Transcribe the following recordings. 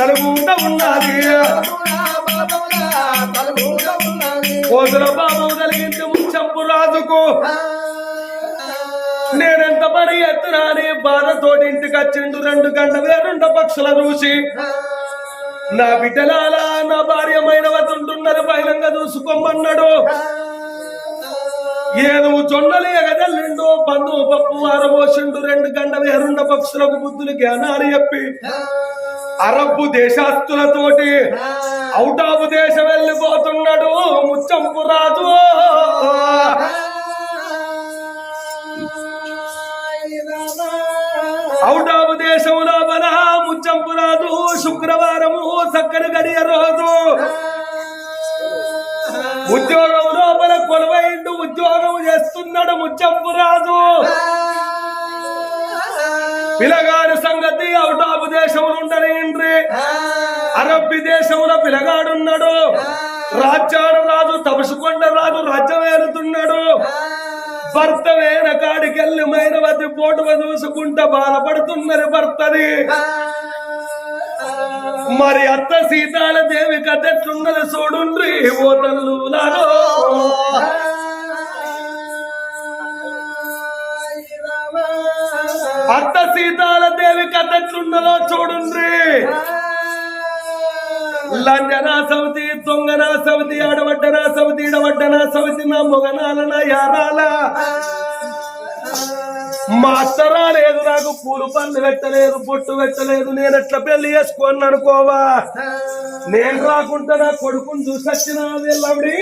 తలుపుట ఉన్నది. కోతుల పాపం కలిగింది ముచ్చంపు రాజుకు. నేనెంత పని ఎత్తురాని బాధతోటి ఇంటికి వచ్చిండు రెండు గంటలే రెండు పక్షుల చూసి. నా బిడ్డలాల నా భార్యమైన వతుంటున్నది బహిరంగ చూసుకోమన్నాడు. ఏదో జొన్నలు ఎగదల్లిండు పందు పప్పు ఆరబోసిండు రెండు గంటలు ఎరుండ పక్షులకు బుద్ధులు జ్ఞానాలు చెప్పి. అరబ్బు దేశాస్తులతోటి అవుట్ ఆఫ్ దేశం వెళ్ళిపోతున్నాడు ముచ్చంపు రాజు. అవుట్ ఆఫ్ దేశం లోపల ముచ్చంపు రాజు. శుక్రవారము చక్కని గడియ రోజు. ఉద్యోగం లోపల కొలువైండు ఉద్యోగం చేస్తున్నాడు ముచ్చంపు రాజు. పిలగాడు సంగతి అవుట్ ఆఫ్ దేశం ఉండని అరబ్బి దేశంలో పిలగాడున్నాడు. రాజ్యాడు రాజు తపసుకొండ రాజు రాజ్యం ఏలుతున్నాడు భర్త వేన కాడికెళ్ళి మైనవతి పోటువ చూసుకుంటా బాధపడుతున్నది భర్తది. మరి అత్త సీతాల దేవి కథెట్లున్నది చూడుండ్రి ఓ తల్లులారో. అత్త సీతాల దేవి కథెట్లున్నదో చూడుండ్రి. లంజనా సవతి దొంగనా సవతి ఆడబడ్డనా సవతి ఇడబడ్డనా సవతి నా మొగనాలన యారాల. మా అత్తరా లేదు నాకు పూలు పళ్ళు పెట్టలేదు బొట్టు పెట్టలేదు నేను ఎట్లా పెళ్ళి చేసుకోను అనుకోవా? నేను రాకుండా నా కొడుకుని చూసొచ్చిన వీళ్ళవిడి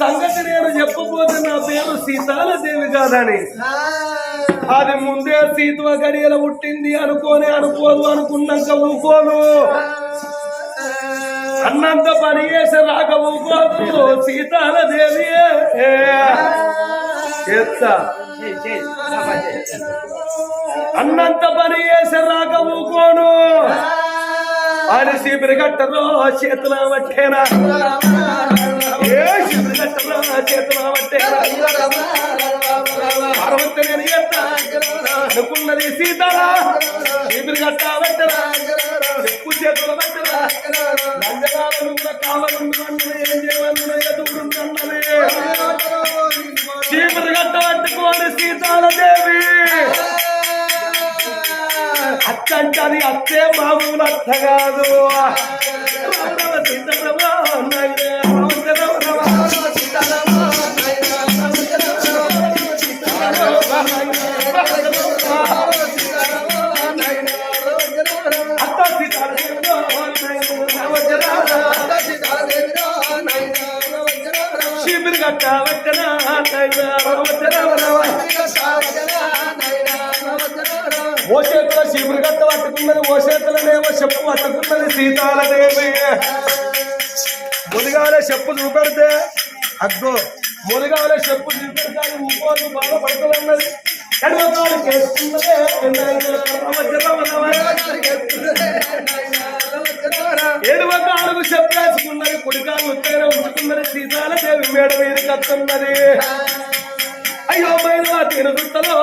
సంగతి నేను చెప్పబోతే నా పేరు సీతాల దేవి కాదని? అది ముందే సీతువ గడియల పుట్టింది అనుకోని అనుకోదు అనుకున్నాక ఊకోను. అన్నంత పని చేసి రాక ఊకోదు సీతాల దేవి చేస్తా అన్నంత పని చేసి రాక ఊకోను. అని శిబిరి గట్టలో చేతుల పట్టేనా ఏ శిబిరి గట్టలో చేతుల పట్టేనా అరవత్తి అనుకున్నది సీత శిబిరి గట్ట పెట్టరా ఎక్కువ చేతుల లంజరాలను కూడా కావాలన్నది ఏం చేయమన్నా ఎదుగుంటున్నది చీపురు గట్ట పట్టుకోని అత్త అంటే అది అత్తే మామూలు అత్త కాదు. రామ. చీపురు ఓ చేతుల చీపురు గట్ట పట్టుకున్నది ఓ చేతులనేమో చెప్పు పట్టుకున్నది సీతాలదేవి ముదిగాల చెప్పు చూపెడితే అగ్గో ముదిగాల చెప్పు చూపెడితే ఇంకోటి బాధపడుతున్నది ఎడమకాలు చేసుకున్నదే ఎడమకాలకు చెప్పేసుకున్నది కుడికాలు ఉత్తైన ఉంచుకున్నది సీతాల దేవి మేడ మీద కత్తున్నది. అయ్యో మైనా తిను దుట్టలో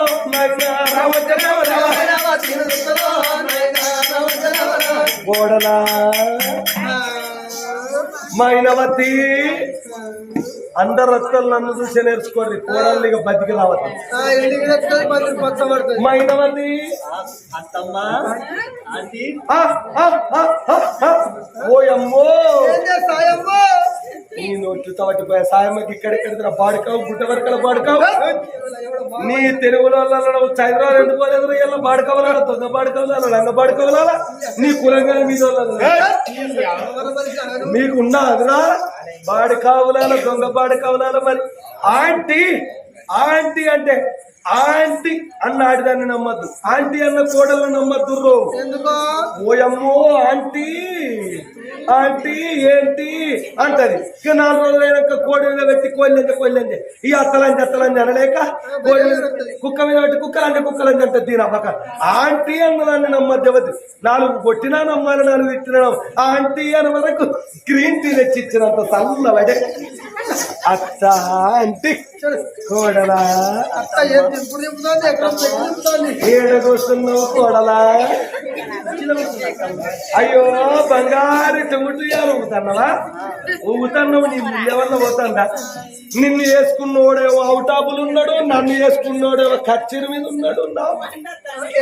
గోడలా మైనవతి. అందరు అత్తలు నన్ను చూసి నేర్చుకోండి. కోడలు ఇక బతికి రావద్దు. ఆ. ఓయమ్మో నీ నోట్లు తవటిపోయా సాయమ్మకి ఇక్కడెక్కడ బాడుకావు గుడ్డ వరకల బాడుకావు? నీ తెలుగులో చైద్రాలు ఎందుకు పోలేదు ఇలా బాడుకోవాలా తొంగ బాడుకోవాలా లంగ బాడుకోవాలా నీ కులంగా మీద మీకు ఉన్నా అదిరా బాడి కావులాల దొంగ బాడి కావులాల మరి. ఆంటీ ఆంటీ అంటే ఆంటీ అన్న ఆడిదాన్ని నమ్మద్దు. ఆంటీ అన్న కోడలు నమ్మద్దు రో ఎందుకో? ఓయమ్మో ఆంటీ. ఆంటీ ఏంటి? అంటది. ఇక నాలుగు రోజులు అయినాక కోడి మీద పెట్టి కోళ్ళంటే కోళ్ళంటే. ఈ అత్తలంజి అత్తలంజి అనలేక కోడి మీద కుక్క మీద పెట్టి కుక్కలంటే కుక్కలంజి అంటే దీని అమ్మక. ఆంటీ అన్నదాన్ని నమ్మద్దు నాలుగు కొట్టినా నమ్మాలి నాలుగు తిట్టినా ఆంటీ అని వరకు గ్రీన్ టీ తెచ్చి ఇచ్చినంత చల్లబడే అత్త ఆంటీ. కోడలా. ఏడగొస్తున్నావు కోడలా. అయ్యో బంగారు చెముటియాలు ఊగుతున్నావా? ఊగుతున్నావు నీ ఎవరిన పోతాండా నిన్ను వేసుకున్నోడేమో అవుటాపులు ఉన్నాడు నన్ను వేసుకున్నోడేమో కచ్చిరి మీద ఉన్నాడు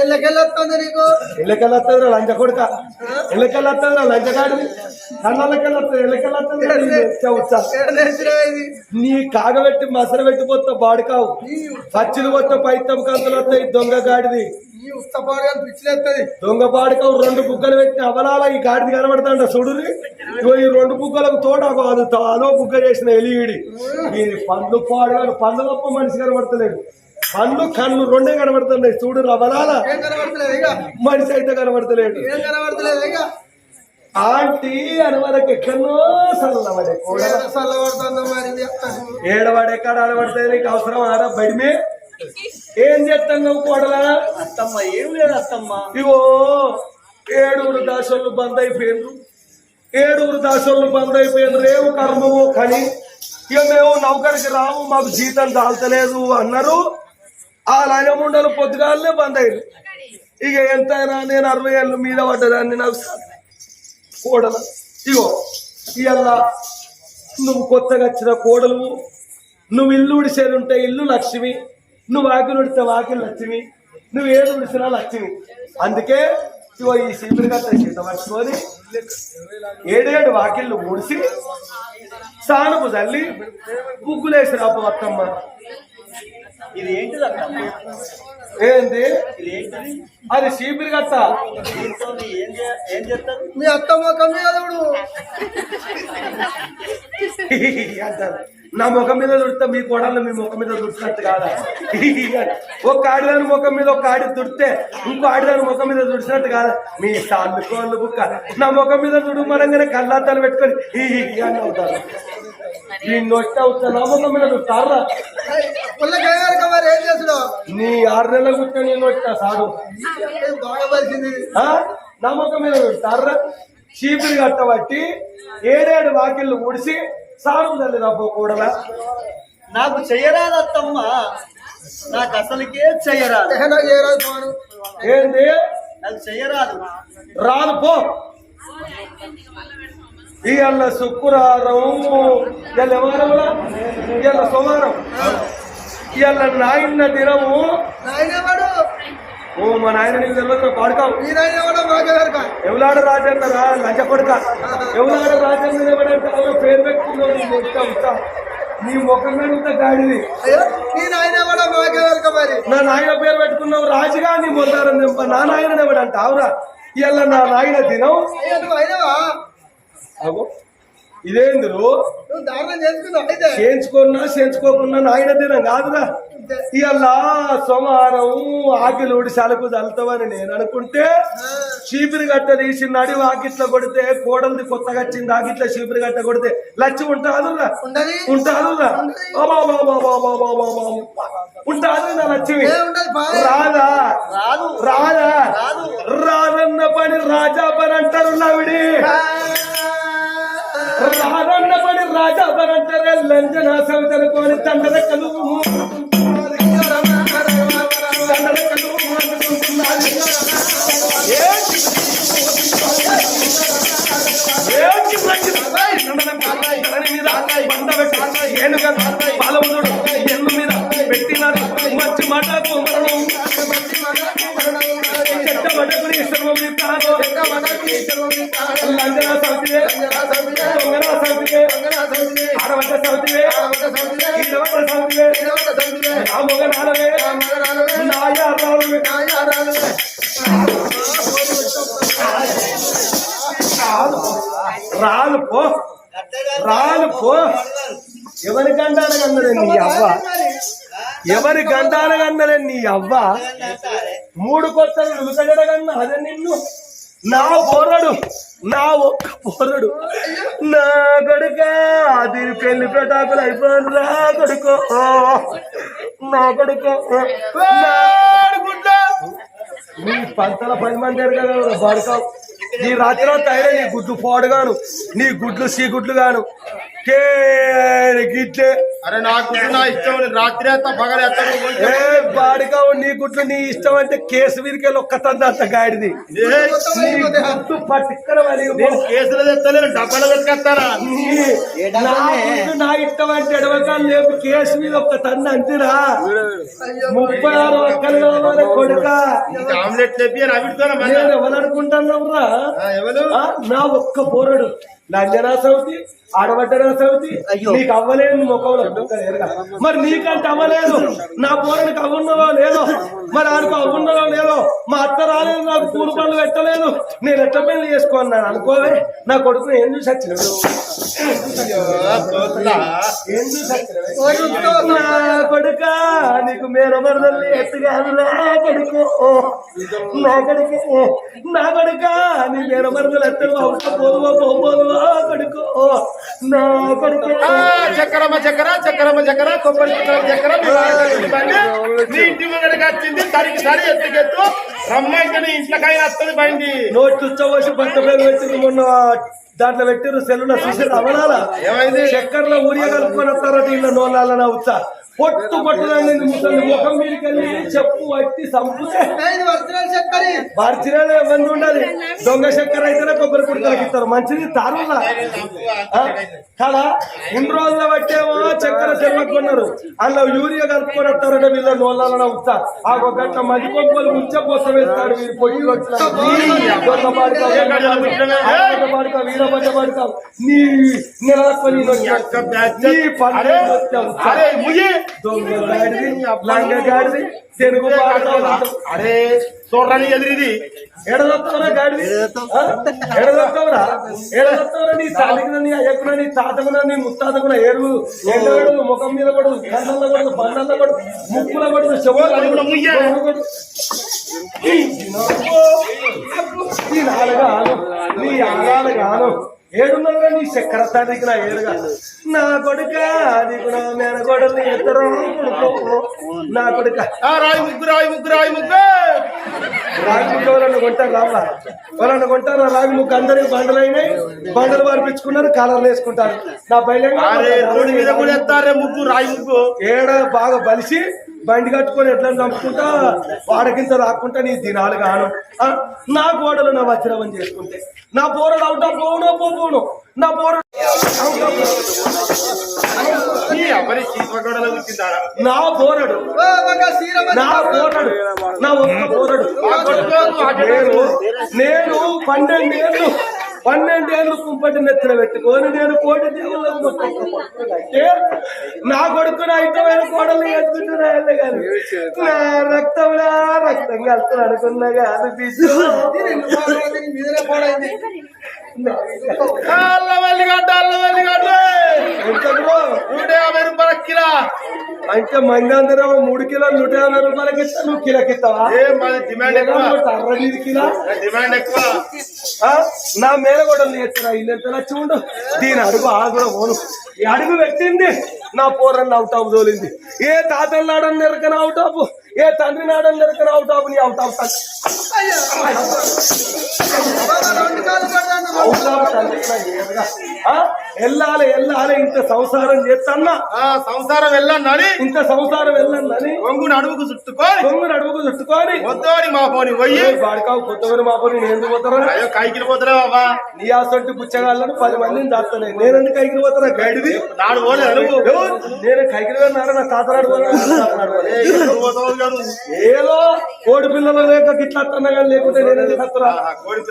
ఎల్లకెళ్ళొస్తుంది నీకు? ఎల్లకెళ్ళొస్తుంది లంచ కొడుక. ఎల్లకెళ్ళొస్తుంది లంచగాడు కన్నాలకెళ్ళొస్తుంది ఎల్లకెళ్ళొస్తుంది నీ కాగబెట్టి మసర పెట్టిపోతా బాడుకావు పచ్చిలు పోతే పైతం కంతులు వస్తాయి దొంగ గాడిది. దొంగ పాడుకవు రెండు బుగ్గలు పెట్టి అవలాల ఈ గాడిది కనబడతాండ చూడురి ఈ రెండు బుగ్గలకు తోట అది అదో బుగ్గ చేసిన ఎలిగిడి. ఈ పండ్లు పాడుగాడు పండ్లు తప్ప మనిషి కనబడతలేడు పండ్లు కళ్ళు రెండే కనబడుతున్నాయి చూడు కనబడతలేదు ఇక? మనిషి అయితే కనబడతలేదు ఇక? ఆంటీ అని వరకు ఎక్కడో సల్లవడే మరి. ఏడవాడు ఎక్కడ ఆడబడితే నీకు అవసరం ఆరా బడిమే? ఏం చేస్తాను నువ్వు కోడలా? అత్తమ్మ ఏం లేదు అత్తమ్మ. ఇగో ఏడుగురు దాసోళ్ళు బంద్ అయిపోయిండ్రు ఏడుగురు దాసోళ్ళు బంద్ అయిపోయిండ్రు రేవు కర్మము కని ఇక మేము నౌకరికి రాము మాకు జీతం దాల్తలేదు అన్నారు. ఆ లయముండలు పొద్దుగాలనే బంద్ అయ్యారు ఇక ఎంతైనా నేను అరవై ఏళ్ళు మీద పడ్డదాన్ని నాకు కోడల. ఇగో ఇవాళ నువ్వు కొత్తగా వచ్చిన కోడలు నువ్వు ఇల్లు ఉడిసేది ఉంటే ఇల్లు లక్ష్మి. నువ్వు వాకిలు ఉడితే వాకిలు లక్ష్మి. నువ్వు ఏడు ఉడిసినా లక్ష్మి. అందుకే ఇగో ఈ సీపులు గట్ట చేత పట్టుకొని ఏడేడు వాకిళ్ళు ఊడిసి సానుపు తల్లి ముగ్గులేసి రాపు అత్తమ్మ ఇది ఏంటిది అత్తమ్మ ఏంది? అది చీపిరి కట్ట. మీ అత్త ముఖం మీద చూడు. నా ముఖం మీద దుడితే మీ కోడళ్ళు మీ ముఖం మీద దుడిచినట్టు కాదా? ఒక ఆడిదాని ముఖం మీద ఒక ఆడి దుడితే ఇంకో ఆడిదాని ముఖం మీద దుడిచినట్టు కాదా? మీ సార్లు కోళ్ళు బుక్క. నా ముఖం మీద దుడుమనంగానే కళ్ళాతాలు పెట్టుకొని ఈ అవుతారు. ఈ నొట్టి అవుతా నా ముఖం మీద మరి ఏం చేసుడు. నీ ఆరు నెలల గుర్తు నేను వచ్చా సాడు ఏం బాగా పరిచింది ఆ? నా ముఖం మీద దుడతారా చీపురు కట్టబట్టి ఏడేడు వాకిళ్ళు ఊడిసి సాడు తల్లి రబ్బో కూడలా. నాకు చెయ్యరాదు అత్తమ్మ నాకు అసలుకే చెయ్యరాదు ఏంది? నాకు చెయ్యరాదు రాదు పో. ఇవాళ శుక్రవారం ఇవాళ ఎవరములా ఇవాళ సోమవారం. ఇవాళ నాయన దినము. నాయనవాడు ఓ మా నాయన నీకు తెలియదు పాడుకావు. ఎవలాడ రాజన్న రా లంచ కొడుక. ఎవలాడ రాజన్న ఎవడంటే ఎవరో పేరు పెట్టుకున్నావు నీ మొత్తం ఉంటా. నీ ముఖం మీద ఉంటే గాడిది. నా నాయన పేరు పెట్టుకున్నావు రాజుగా నీ మొదలారం నా నాయన ఎవడంట అవురా ఇవాళ నా నాయన దినం. అగో ఇదేందురు చేయించుకున్నా చేయించుకోకున్నా నాయన దినం కాదురా. ఇవాళ సోమవారం ఆకిలు ఊడి సలకు చల్లుతావని నేను అనుకుంటే చీపిరి గట్ట తీసి నడి ఆకిట్ల కొడితే కోడలిది కొత్తగా వచ్చింది ఆకిట్ల చీపిరి గట్ట కొడితే లచ్చి ఉంటాదురా ఉండదు. ఉంటాదురా ఉంటాదు నా లక్ష్మి రాదు? రాదా. రాదు. రాదన్న పని రాజా పని అంటారు నవిడి రాదన్న పడి రాజా పని అంటారే లంజన సవితనుకోని తండ్రకలు ఏనుగా పాలవుడు లంజన సవితివే దొంగన సవితివే ఆడవద్ద సవితివే ఈడవద్ద సవితివే ఆ మొగ నాలవే నాయ రాలువే రాలు పో రాలు పో ఓ ఎవరి గండాన కన్నదే నీ అవ్వ? ఎవరి గండాన కన్నదే నీ అవ్వ? మూడు కొత్తలు నులుకగడగన్న అదే నిన్ను. నా పోరడు నా ఒక్క పోరడు నా కొడుక అది పెళ్ళి పెటాకులు అయిపోయింది నా కొడుకో. నా కొడుకో నా పంతల పది మంది ఎరగ బడకావు నీ రాత్రిలో తయారై నీ గుడ్లు పోడుగాను నీ గుడ్లు సీ గుడ్లు గాను గిట్లే. అరే నాకు నా ఇష్టం రాత్రి ఏ బాడికావు నీ గుడ్లు నీ ఇష్టం అంటే కేసు వీరికెళ్ళి ఒక్క తంద అంత గాడిది. కేసులు తెస్తలేను డబ్బాలు పెట్టుకొస్తారా నీ- ఇష్టం అంటే ఎడవకాలు లేపు కేసు మీద ఒక్క తంద అంతేరా. ముప్పై ఆరు ఒక్కలు కొడుక? ఆమ్లెట్ చెప్పి ఎవరు ఆ, నా ఒక్క పోరడు లంజనా సౌతి ఆడబడ్డనా సౌతి? నీకు అవ్వలేదు ముఖంలో ఎరగా. మరి నీకంటే అవ్వలేదు. నా పోరడికి అవ్వున్నదో లేదో? మరి ఆడికి అవ్వున్నదో లేదో? మా అత్త రాలేదు నాకు కూలి పనులు పెట్టలేదు. నేను ఎట్ట పెళ్ళి చేసుకున్నాను అనుకోవే? నా కొడుకు ఎందుకు సచ్చినాడు ఎందుకు సచ్చినాడు నా కొడుక నీకు మేరమరదల్ని ఎత్తుగాను నా కొడుకు. నా కొడుకు నా కొడుక నీ మేరమరదలు ఎత్తు పోదువా పోదువా? కొడుకు. నా కొడుకు. చక్కెరమ్మ చక్కెర చక్కెరమ్మ చక్కెర కొబ్బరి వాడికి బండి. నీ ఇంటి ముందరికి వచ్చింది సరికి సరి ఎత్తుకెత్తు. రమ్మంటే నీ ఇంట్లోకైనా వస్తుంది బండి నోట్ తుచ్చవోసి బట్ట పేరు పెట్టింది మొన్న దాంట్లో పెట్టిరు సెల్లులో చూసి అవనాలా ఏమైంది? చక్కెరలో ఊరియ కలుపుకొని వస్తారట ఇళ్ళ నోళ్ళ నవ్వుతా పొట్టు పొట్టుదాన్ని ముసలి ముఖం మీదకి వెళ్ళి చెప్పు మార్చిరాలే మంది ఉండాలి? దొంగ చక్కెర అయితేనే కొబ్బరి ఇస్తారు మంచిది తారులా కదా? ఇన్ని రోజుల బట్టేమో చక్కెర చెల్లకున్నారు అందులో యూరియా కలుపుకొని వస్తారట వీళ్ళ నోళ్ళ నవ్వుతా ఆ ఒక గంట మది కొబ్బలు ముంచే పోసం వేస్తాడు వీరు పొయ్యి వచ్చిన వీరబడ్డబాడుతావు నీ నెలకొని అక్క బ్యాచ్. నీ పని గాడిది లంగ గాడిది తెలుగు అరే చూడరాని ఎదురిది ఎడదొత్తవరా గాడిది? ఎడదొత్తవరా ఎడదొత్తవరా నీ తాలికిన నీ అయ్యకున నీ తాతకున నీ ముత్తాతకున ఏరు ఎండగడు ముఖం మీద పడు కళ్ళల్లో పడు పండ్లల్లో పడు ముక్కుల పడు చెవుల అది కూడా ముయ్య. నీ నాలుగాను నీ ఆగాను ఏడున్నరా నీ చక్కెర తండ్రికి నా ఏడుగా నా కొడుక నీకు నా మేనగోడల్ని ఎత్తరు నా కొడుక. ఆ రాయి ముగ్గు రాయి ముగ్గు రాయి ముగ్గు. రాగి ముక్క ఎవరన్నా కొంటారు రావా? ఎవరన్నా కొంటారు? రాగి ముక్క అందరికి బండలు అయినాయి. బండలు వారిపించుకున్నారు కలర్లు వేసుకుంటారు. నా మీద కూడా బయలు ఎత్తారే ముగ్గు రాయి ముగ్గు. ఏడ బాగా బలిసి బండి కట్టుకొని ఎట్లా చంపుకుంటా? వాడకింత రాకుంటా నీ దినాలు గాను. ఆ, నా గోడలు నా వజ్రవం చేసుకుంటే. నా పోరడు అవుతా పోను పోను నా పోరడు నా పోరడు. నా పోరడు. నా ఒక్క పోరడు. నేను నేను పన్నెండేళ్ళు కుంపటి నెత్తిన పెట్టుకొని నేను కోటి దేవుళ్ళకు నా కొడుకు నా ఇష్టమైన కోడలు ఎత్తుకుంటున్నా కానీ నా రక్తంలా రక్తం కలుపుని అనుకున్నా కాదు అల్లవల్లిగడ్డ అల్లవల్లిగడ్డ? నూట యాభై కిలో? అంటే మంది అందరం మూడు కిలోలు నూట యాభై రూపాయలకి ఇస్తా నువ్వు కిలోకి ఇస్తావా అరవై ఐదు కిలో? డిమాండ్ ఎక్కువ. ఆ, నా మేల కూడా ఎత్తురా ఇల్లు ఎంత నచ్చి ఉండు. దీని అడుగు ఆగులో పోను. ఈ అడుగు పెట్టింది నా పోరన్న అవుట్ ఆఫ్ తోలింది. ఏ తాతల నాడని నెరకన అవుట్ ఆఫ్? ఏ తండ్రి అవుట్ ఆఫ్ నీ. ఆ, వెళ్ళాలి వెళ్ళాలి ఇంత సంసారం చేస్తన్నా ఆ సంసారం వెళ్ళండి ఇంత సంసారం వెళ్ళందని కొంగుని అడుగుకు చుట్టుకొని. దొంగను అడుగుకు చుట్టుకొని. వద్దోని మా పోని పోయి. బాడికావు కొత్తవరి మా పని నేను ఎందుకు పోతారా అయ్యో కైకిలి పోతున్నా బాబా. నీ ఆసొంటి పుచ్చగాళ్ళను పది మందిని దాస్తాను. నేను ఎందుకు కైకిరి పోతారా గైడిది నాడు పోలేదు? నేను కైకిరి వెళ్ళినారా నా తాతనాడు పోయినా, నా గాను ఏదో కోడి పిల్లలు లేక గిట్లా అత్తనగా లేకుంటే నేను ఆ, కోడి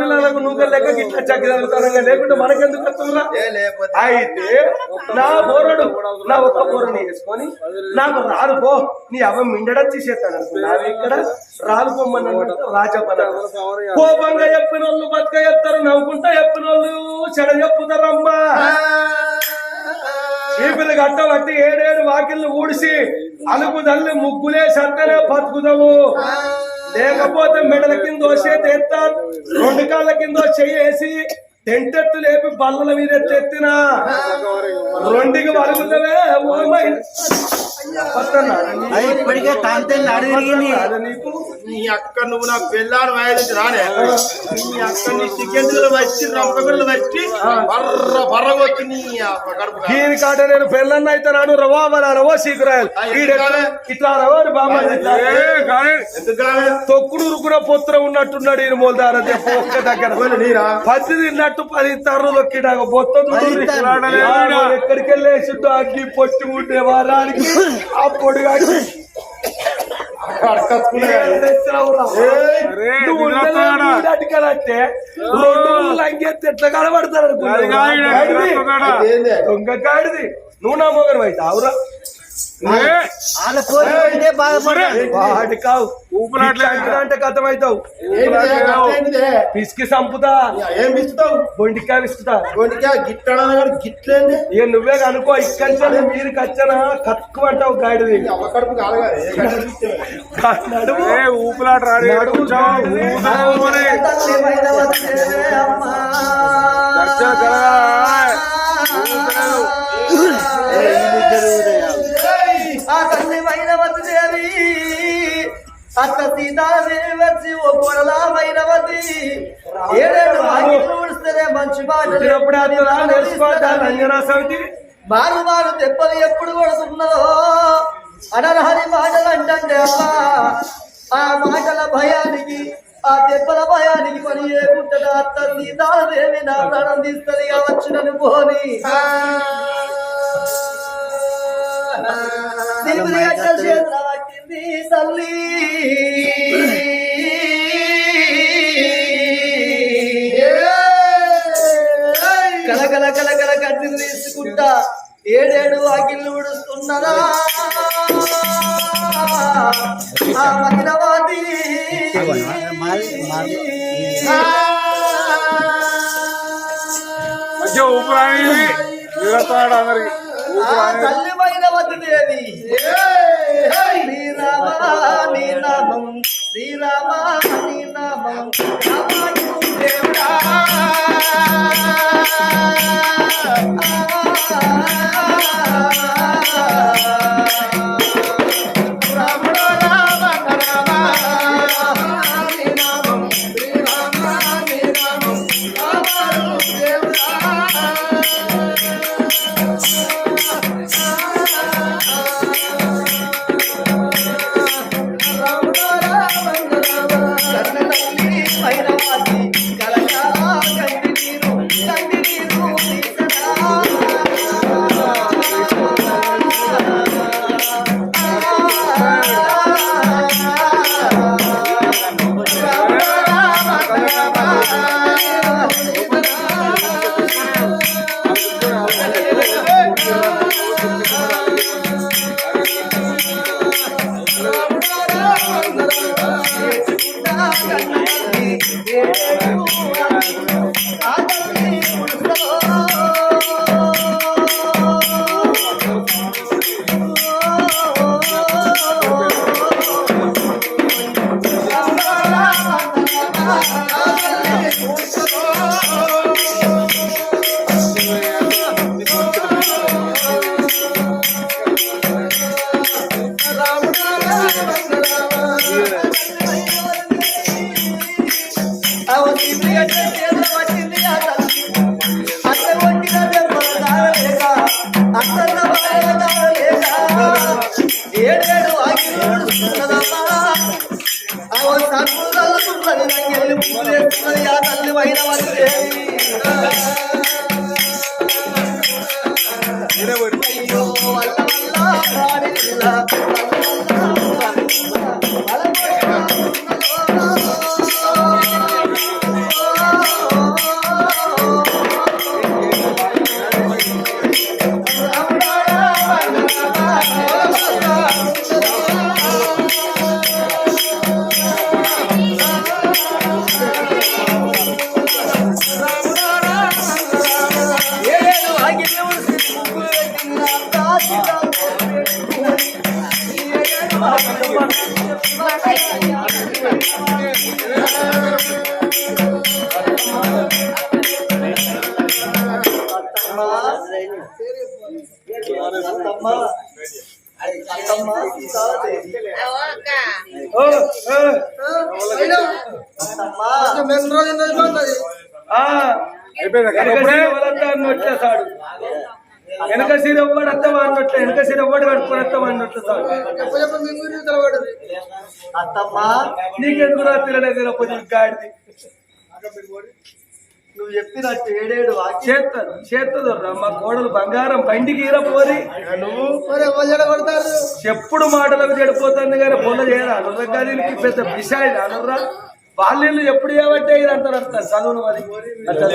పిల్లలకు నువ్వు లేక గిట్లా చక్కదలుతానగా లేకుంటే మనకెందుకు అత్తరా అయితే నా బోరడు నా ఒక్క బోరని వేసుకొని నాకు రాదు పో. నీ అవ మిండడచ్చి చేస్తాను అనుకున్నావు ఇక్కడ రాదు పొమ్మని రాజపన కోపంగా చెప్పిన వాళ్ళు బతుక చెప్తారు నవ్వుకుంటా చెప్పిన వాళ్ళు చెడ చెప్పుతారమ్మా. చీపులు గట్టబట్టి ఏడేడు వాకిళ్ళు ఊడిసి అలుగు తల్లి ముగ్గులే సత్తనే బతుకుదాము లేకపోతే మెడల కింద వచ్చే తెత్తా రెండు కాళ్ళ కింద చెయ్యేసి టెంటెత్తు లేపి బల్లల మీద ఎత్తెత్తిన. రెండుకి వలుగుతావే ఓమై ఇప్పటికే అడిగి నీకు నీ అక్క నువ్వు నా పెళ్ళాడు వాయించి రానే. నీ అక్క నీ సిగ్గెందులు వచ్చి రంపగుళ్ళు వచ్చి బర్ర బర్ర వచ్చి నీ. దీని కాట నేను పెళ్ళన్న అయితే నాడు రవా మన రవో సీకురాయలు. ఇట్లా రవా అని బామ్మ ఇట్లా. ఎందుకు కాదు? తొక్కుడు ఉరుకున పొత్ర ఉన్నట్టున్నాడు ఈయన మోల్దార ఒక్క దగ్గర. నీరా? పది తిన్నట్టు పది బొత్త పది తర్రు. ఎక్కడికి వెళ్ళేసిండు అగ్గి పొట్టి ఉంటే వారానికి. ఆ పొడిగా అటుకలంటే రెండు లంగెత్తి ఎట్లా కనబడతారు దొంగ కాడిది. నువ్వు నా మొగరు అయితే అవురా వాళ్ళ కోరిక కావు కథం అవుతావు పిసికి సంపుతా. ఏం ఇస్తావు బొండికాయ విసుకుతా కొనికా గిట్టడం గిట్లేంది? ఇక నువ్వే కనుకో ఇక్కడి మీరు కచ్చనా? కక్కువ అంటావు గాడిది. ఊపులాట రాడి అత్త సీతాదేవి వచ్చి ఓ కొరలా వైనవతి ఏడేడు వాకిళ్ళు ఊడిస్తేనే మంచి సమితి మారు మారు దెబ్బలు ఎప్పుడు కొడుతున్నదో అనరహరి మాటలు అంటే అమ్మా ఆ మాటల భయానికి ఆ దెబ్బల భయానికి పని ఏముంటది? అత్త సీతాదేవి నా ప్రాణం తీస్తుంది కావచ్చు నన్ను పోని. దేవుని అట్ట చేతుల పట్టింది తల్లి. కలకల కలకల కత్తిని తీసుకుంటా. ఏడేడు వాకిళ్ళు ఉడుస్తున్నదా ఆ అందరికి. ఆ తల్లి మైనవతి దేవి. శ్రీరామ నీ నామం శ్రీరామ నీ నామం రామాయణం దేవుడా వచ్చేసాడు వెనక సీర ఒక్కడు అన్నొచ్చేసాడు వెనక అత్తమా అన్నట్లే వెనక సీర ఒక్కడు కట్టుకుని అత్తమా అన్నట్లు నీకెందుకు రాత్రి గాడిది నువ్వు చెప్పినట్టు ఏడేడు వాక్యం చేత్తదు చేత్తదు రా మా కోడలు బంగారం బండికి ఈర పోరి. నువ్వు జడగొడతారు చెప్పుడు మాటలకు చెడిపోతుంది కానీ పొల చేయరా? అనుర్రగానికి పెద్ద విషయాలు అనుర్రా వాళ్ళు ఎప్పుడు ఏమంటే ఇది అంటారు అంటారు చదువును మరి. అట్లా